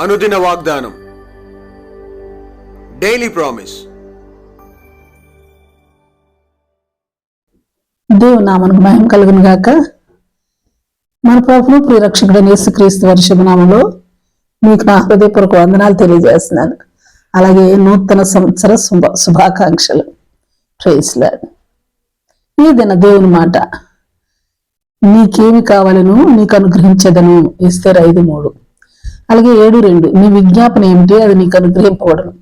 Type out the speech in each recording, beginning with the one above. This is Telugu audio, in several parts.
అనుదిన వాగ్దానం. డైలీ ప్రామిస్ దేవుని నామను మహిమ కలుగును గాక. మన ప్రభును ప్రియరక్షకుడైన యేసుక్రీస్తు వారి శుభనామంలో మీకు నా హృదయపూర్వక వందనాలు తెలియజేస్తున్నాను. అలాగే నూతన సంవత్సర శుభ శుభాకాంక్షలు. ప్రేస్లాడ్ ఈ దిన దేవుని మాట నీకేమి కావాలను నీకు అనుగ్రహించదను ఇస్తే ఐదు మూడు. అలాగే ఏడు రెండు నీ విజ్ఞాపన ఏమిటి? అది నీకు అనుగ్రహింపబడను.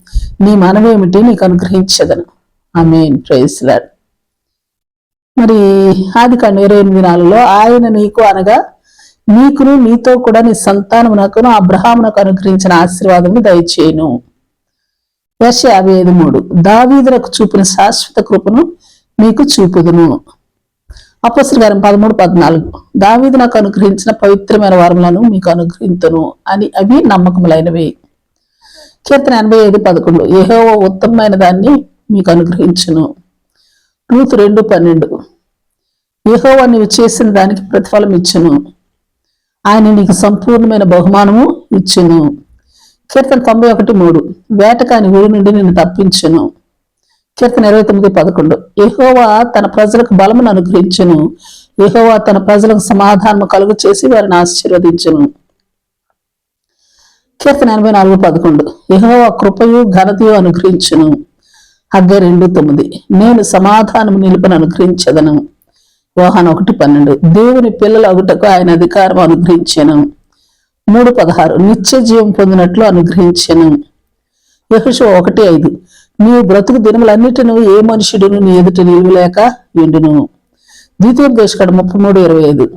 నీ మనవేమిటి నీకు అనుగ్రహించదను ఆమెన్. ప్రేస్లాడ్ మరి ఆది కాండ ఇరవై ఎనిమిది నాలుగులో ఆయన నీకు అనగా నీకును నీతో కూడా నీ సంతానమునకును అబ్రహామునకు అనుగ్రహించిన ఆశీర్వాదము దయచేయను. వర్ష యాభై ఐదు మూడు దావీదులకు చూపిన శాశ్వత కృపను మీకు చూపుదును. అపస్సు గారం పదమూడు పద్నాలుగు. దావీది నాకు అనుగ్రహించిన పవిత్రమైన వారములను మీకు అనుగ్రహింతును అని అవి నమ్మకములైనవి. కీర్తన ఎనభై ఐదు పదకొండు. ఏహో ఉత్తమమైన దాన్ని మీకు అనుగ్రహించును. రూతు రెండు పన్నెండు. ఏహోవా నీవు చేసిన దానికి ప్రతిఫలం ఇచ్చును. ఆయన నీకు సంపూర్ణమైన బహుమానము ఇచ్చును. కీర్తన తొంభై ఒకటి మూడు. వేటకాని ఊరి నుండి నిన్ను తప్పించును. కీర్తన ఇరవై తొమ్మిది పదకొండు. యహోవా తన ప్రజలకు బలమును అనుగ్రహించును. యహోవా తన ప్రజలకు సమాధానము కలుగు చేసి వారిని ఆశీర్వదించును. కీర్తన ఎనభై నాలుగు పదకొండు. యహోవా కృపయు ఘనతయు అనుగ్రహించును. హగ్గ రెండు తొమ్మిది. నేను సమాధానం నిలుపును అనుగ్రహించదను. వాహన ఒకటి పన్నెండు. దేవుని పిల్లల అగుటకు ఆయన అధికారం అనుగ్రహించాను. మూడు పదహారు. నిత్య జీవం పొందినట్లు అనుగ్రహించాను. యహుషు ఒకటి ఐదు. నీవు బ్రతుకు దినములన్నిటిను ఏ మనుషుడును నీ ఎదుట నిలువలేక ఎండును ద్వితీయోపదేశకాడు ముప్పై మూడు ఇరవై ఐదు.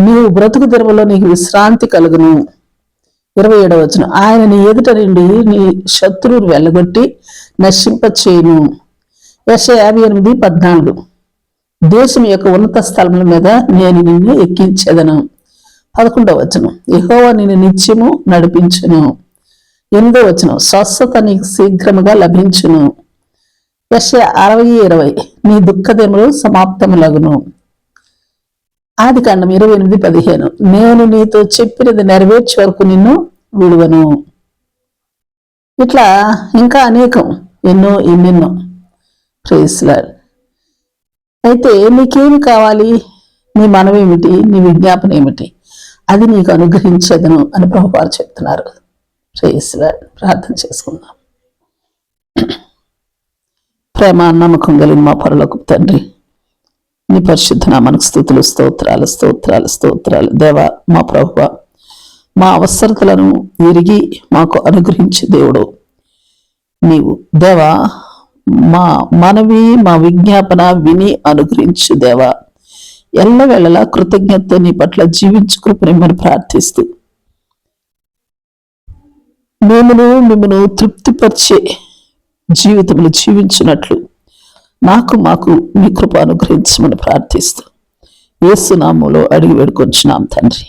నీవు బ్రతుకు దినములో నీకు విశ్రాంతి కలుగును. ఇరవై ఏడవ ఆయన నీ ఎదుట నుండి నీ శత్రువును వెళ్ళగొట్టి నశింపచేయును. యశ యాభై ఎనిమిది పద్నాలుగు. దేశం యొక్క ఉన్నత స్థలముల మీద నేను నిన్ను ఎక్కించేదను. పదకొండవ వచనం. ఎహోవా నిన్ను నిత్యము నడిపించును. ఎనిమిదో వచనం స్వస్థత నీకు శీఘ్రముగా లభించును. యశ అరవై ఇరవై. నీ దుఃఖదములు సమాప్తములగును. ఆది కాండం ఇరవై ఎనిమిది పదిహేను. నేను నీతో చెప్పినది నెరవేర్చే వరకు నిన్ను విడువను. ఇట్లా ఇంకా అనేకం ఎన్నో ఎన్నెన్నో. ప్రేస్లాడ్ అయితే నీకేమి కావాలి? నీ మనమేమిటి నీ విజ్ఞాపన ఏమిటి అది నీకు అనుగ్రహించదను అని ప్రభుపాలు చెప్తున్నారు. ప్రేస్లాడ్ ప్రార్థన చేసుకుందాం. ప్రేమ నమ్మకం కలిగిన మా పరులకు తండ్రి నీ పరిశుద్ధన మనకు స్థుతులు స్తోత్రాలు స్తోత్రాలు స్తోత్రాలు. దేవా మా ప్రభు మా అవసరతలను ఎరిగి మాకు అనుగ్రహించే దేవుడు. నీవు దేవా మా మనవి మా విజ్ఞాపన విని అనుగ్రహించు దేవా. ఎల్లవేళలా కృతజ్ఞత నీ పట్ల జీవించు కృపనిమ్మని ప్రార్థిస్తూ మేమును మిమ్మను తృప్తిపరిచే జీవితములు జీవించినట్లు నాకు మాకు మీ కృప అనుగ్రహించమని ప్రార్థిస్తూ ఏసునామంలో అడిగి వేడుకొచ్చున్నాం తండ్రి.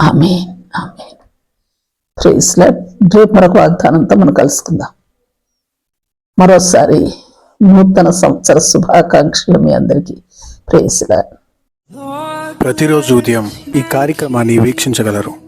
ఆమె ఆమె రేపు మరొక వాగ్దానంతో మనం కలుసుకుందాం. మరోసారి నూతన సంవత్సర శుభాకాంక్షలు మీ అందరికీ. ప్రేస్లా ప్రతిరోజు ఉదయం ఈ కార్యక్రమాన్ని వీక్షించగలరు.